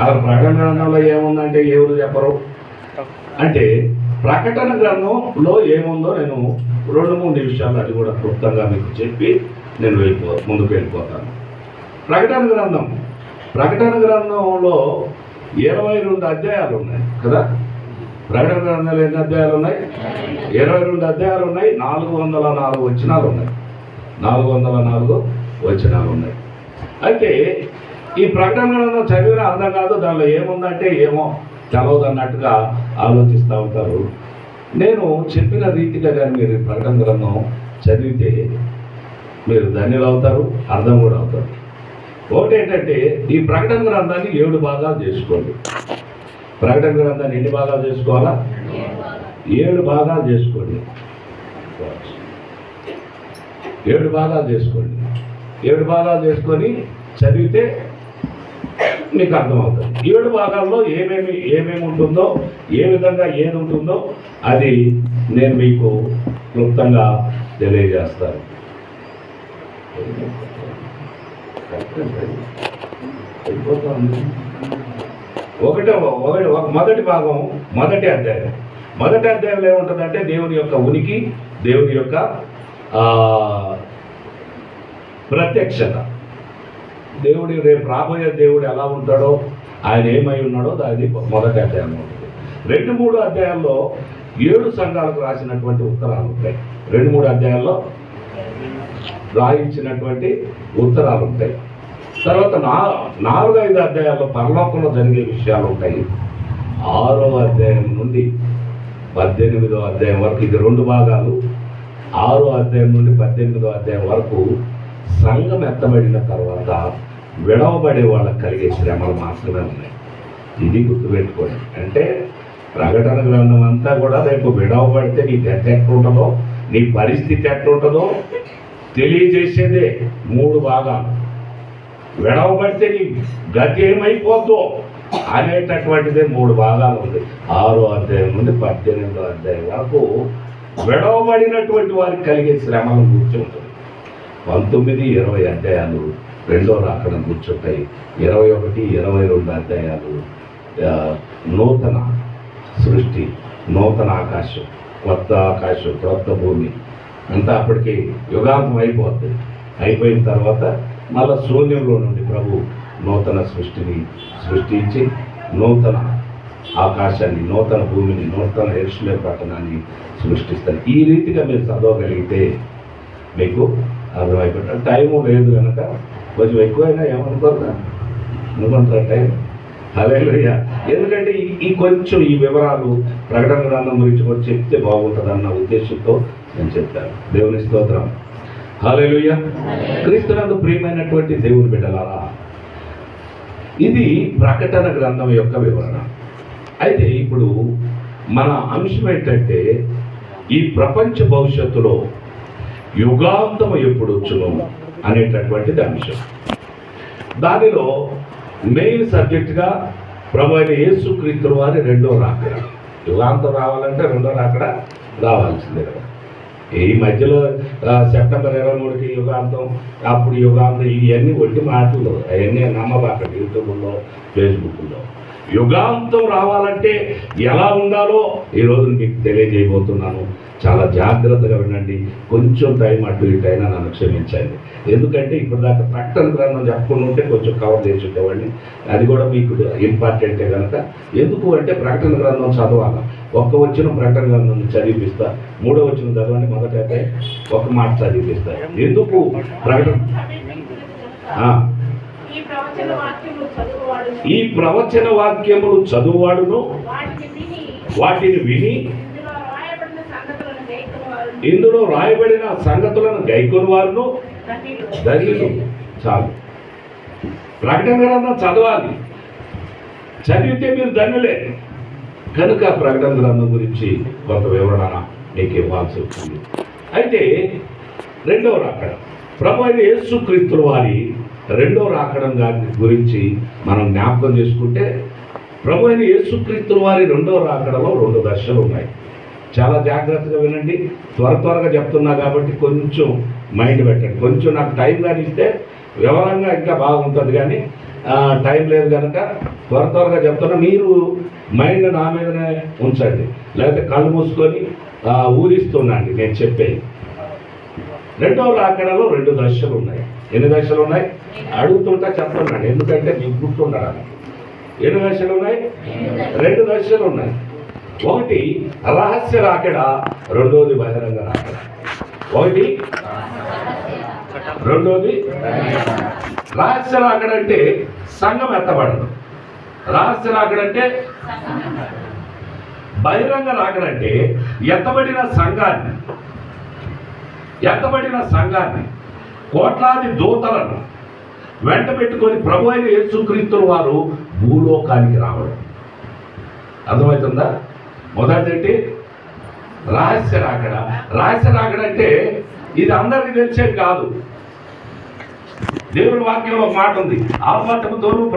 ఆ ప్రకటన గ్రంథంలో ఏముందంటే ఎవరు చెప్పరు? అంటే ప్రకటన గ్రంథంలో ఏముందో నేను రెండు మూడు నిమిషాలు అది కూడా క్లుప్తంగా మీకు చెప్పి నేను వెళ్ళిపో ముందుకు వెళ్ళిపోతాను. ప్రకటన గ్రంథం. ప్రకటన గ్రంథంలో ఇరవై రెండు అధ్యాయాలు ఉన్నాయి కదా? ప్రకటన గ్రంథంలో ఎన్ని అధ్యాయాలు ఉన్నాయి? ఇరవై రెండు అధ్యాయాలు ఉన్నాయి నాలుగు వందల నాలుగు వచనాలు ఉన్నాయి. నాలుగు వందల నాలుగు వచనాలు ఉన్నాయి. అయితే ఈ ప్రకటన చదివిన అర్థం కాదు దానిలో ఏముందంటే ఏమో తెలవదు అన్నట్టుగా ఆలోచిస్తూ ఉంటారు. నేను చెప్పిన రీతిగా కానీ మీరు ఈ ప్రకటన గ్రంథం చదివితే మీరు ధన్యులు అవుతారు అర్థం కూడా అవుతారు. ఒకటి ఏంటంటే ఈ ప్రకటన గ్రంథాన్ని ఏడు భాగాలు చేసుకోండి. ప్రకటన గ్రంథాన్ని ఎన్ని భాగాలు చేసుకోవాలా? ఏడు భాగాలు చేసుకోండి. ఏడు భాగాలు చేసుకోండి. ఏడు భాగాలు చేసుకొని చదివితే మీకు అర్థమవుతుంది. ఏడు భాగాల్లో ఏమేమి ఏమేమి ఉంటుందో ఏ విధంగా ఏది ఉంటుందో అది నేను మీకు క్లుప్తంగా తెలియజేస్తాను. ఒకటే ఒకటి ఒక మొదటి భాగం మొదటి అధ్యాయం. మొదటి అధ్యాయంలో ఏముంటుందంటే దేవుని యొక్క ఉనికి దేవుని యొక్క ప్రత్యక్షత. దేవుడి రేపు రాబోయే దేవుడు ఎలా ఉంటాడో ఆయన ఏమై ఉన్నాడో అది మొదటి అధ్యాయం ఉంటుంది రెండు మూడు అధ్యాయాల్లో ఏడు సంఘాలకు రాసినటువంటి ఉత్తరాలు ఉంటాయి. రెండు మూడు అధ్యాయాల్లో రాయించినటువంటి ఉత్తరాలు ఉంటాయి. తర్వాత నా నాలుగు ఐదు అధ్యాయాల్లో పరలోకంలో జరిగే విషయాలు ఉంటాయి. ఆరో అధ్యాయం నుండి పద్దెనిమిదో అధ్యాయం వరకు ఇది రెండు భాగాలు. ఆరో అధ్యాయం నుండి పద్దెనిమిదో అధ్యాయం వరకు సంఘం ఎత్తబడిన తర్వాత విడవబడే వాళ్ళకి కలిగే శ్రమలు మాత్రమే ఉన్నాయి. ఇది గుర్తుపెట్టుకోండి. అంటే ప్రకటన గ్రంథం అంతా కూడా రేపు విడవబడితే నీ గత ఎట్లుంటుందో నీ పరిస్థితి ఎట్లుంటుందో తెలియజేసేదే మూడు భాగాలు. విడవబడితే నీ గతి ఏమైపోద్దో అనేటటువంటిదే మూడు భాగాలు ఉంది. ఆరో అధ్యాయం నుండి పద్దెనిమిదో అధ్యాయం వరకు విడవబడినటువంటి వారికి కలిగే శ్రమలు గురించి పంతొమ్మిది ఇరవై అధ్యాయాలు రెండో రాకడ కూర్చుంటాయి ఇరవై ఒకటి ఇరవై రెండు అధ్యాయాలు నూతన సృష్టి నూతన ఆకాశం కొత్త ఆకాశం కొత్త భూమి. అంతా అప్పటికి యుగాంతం అయిపోతుంది అయిపోయిన తర్వాత మళ్ళా శూన్యంలో నుండి ప్రభు నూతన సృష్టిని సృష్టించి నూతన ఆకాశాన్ని నూతన భూమిని నూతన ఎరుసలే పట్టణాన్ని సృష్టిస్తారు ఈ రీతిగా మీరు చదవగలిగితే మీకు అర్థమైపోతుంది టైము లేదు కనుక కొంచెం ఎక్కువైనా ఏమనుకోరుగా అనుకుంటారా టైం హల్లెలూయా ఎందుకంటే ఈ- కొంచెం ఈ వివరాలు ప్రకటన గ్రంథం గురించి కూడా చెప్తే బాగుంటుంది అన్న ఉద్దేశంతో నేను చెప్తాను దేవుని స్తోత్రం. హల్లెలూయ క్రీస్తునందు ప్రియమైనటువంటి దేవుని బిడ్డలారా ఇది ప్రకటన గ్రంథం యొక్క వివరణ. అయితే ఇప్పుడు మన అంశం ఏంటంటే ఈ ప్రపంచ భవిష్యత్తులో యుగాంతం ఎప్పుడు వచ్చును అనేటటువంటిది అంశం. దానిలో మెయిన్ సబ్జెక్ట్గా ప్రభు అయిన యేసుక్రీస్తుల వారి రెండో రాకడ. యుగాంతం రావాలంటే రెండో రాకడ రావాల్సిందే కదా. ఈ మధ్యలో సెప్టెంబర్ ఇరవై మూడుకి యుగాంతం అప్పుడు యుగాంతం ఇవన్నీ ఒట్టి మాటలు అవన్నీ నమ్మబాకండి యూట్యూబ్లో ఫేస్బుక్లో. యుగాంతం రావాలంటే ఎలా ఉండాలో ఈరోజు మీకు తెలియజేయబోతున్నాను. చాలా జాగ్రత్తగా వినండి. కొంచెం టైం అటు ఇటు అయినా నన్ను క్షమించండి. ఎందుకంటే ఇప్పుడు దాకా ప్రకటన గ్రంథం చెప్పకుండా ఉంటే కొంచెం కవర్ చేసుకుంటేవాడిని అది కూడా మీకు ఇంపార్టెంటే కనుక ఎందుకు అంటే ప్రకటన గ్రంథం చదవాలి. ఒక్క వచ్చిన ప్రకటన గ్రంథం చదివిపిస్తా. మూడో వచ్చిన చదవండి మొదట అయితే ఒక మాట చదివిపిస్తా. ఎందుకు? ప్రకటన. ఈ ప్రవచన వాక్యములు చదువువాడును. వాటిని విని ఇందులో రాయబడిన సంగతులను గైకొని వారును చాలు. ప్రకటన గ్రంథం చదవాలి. చదివితే మీరు ధన్యులే. కనుక ప్రకటన గ్రంథం గురించి కొంత వివరణ మీకు ఇవ్వాల్సి వచ్చింది అయితే రెండవ రాకడ. ప్రభు అయిన యేసుక్రీస్తుల వారి రెండో రాకడం గారి గురించి మనం జ్ఞాపకం చేసుకుంటే ప్రభు అయిన యేసుక్రీస్తుల వారి రెండవ రాకడలో రెండు దశలు ఉన్నాయి. చాలా జాగ్రత్తగా వినండి. త్వర త్వరగా చెప్తున్నా కాబట్టి కొంచెం మైండ్ పెట్టండి. కొంచెం నాకు టైం కానీ ఇస్తే వివరంగా ఇంకా బాగుంటుంది కానీ టైం లేదు కనుక త్వర త్వరగా చెప్తున్నా. మీరు మైండ్ నా మీదనే ఉంచండి. లేకపోతే కళ్ళు మూసుకొని ఆ, నేను చెప్పేది. రెండవ రాకడలో రెండు దశలు ఉన్నాయి. ఎన్ని దశలు ఉన్నాయి? అడుగుతుంటా చెప్తున్నాను. ఎందుకంటే మీకు గుర్తుండడానికి ఎన్ని దశలు ఉన్నాయి? రెండు దశలు ఉన్నాయి. ఒకటి రహస్య రాకడ రెండోది బహిరంగ రాకడ. ఒకటి రెండోది రహస్య రాకడ అంటే సంఘం ఎత్తబడదు. రహస్య రాకడ అంటే బహిరంగ రాకడ అంటే ఎత్తబడిన సంఘాన్ని. ఎత్తబడిన సంఘాన్ని. కోట్లాది దూతలను వెంట పెట్టుకొని ప్రభు అయిన యేసుక్రీస్తుల వారు భూలోకానికి రావడం. అర్థమవుతుందా? మొదటి రహస్య రాకడ. రహస్య రాకడ అంటే ఇది అందరికీ తెలిసేది కాదు. దేవుని వాక్యంలో ఒక మాట ఉంది. ఆపటముతోనూ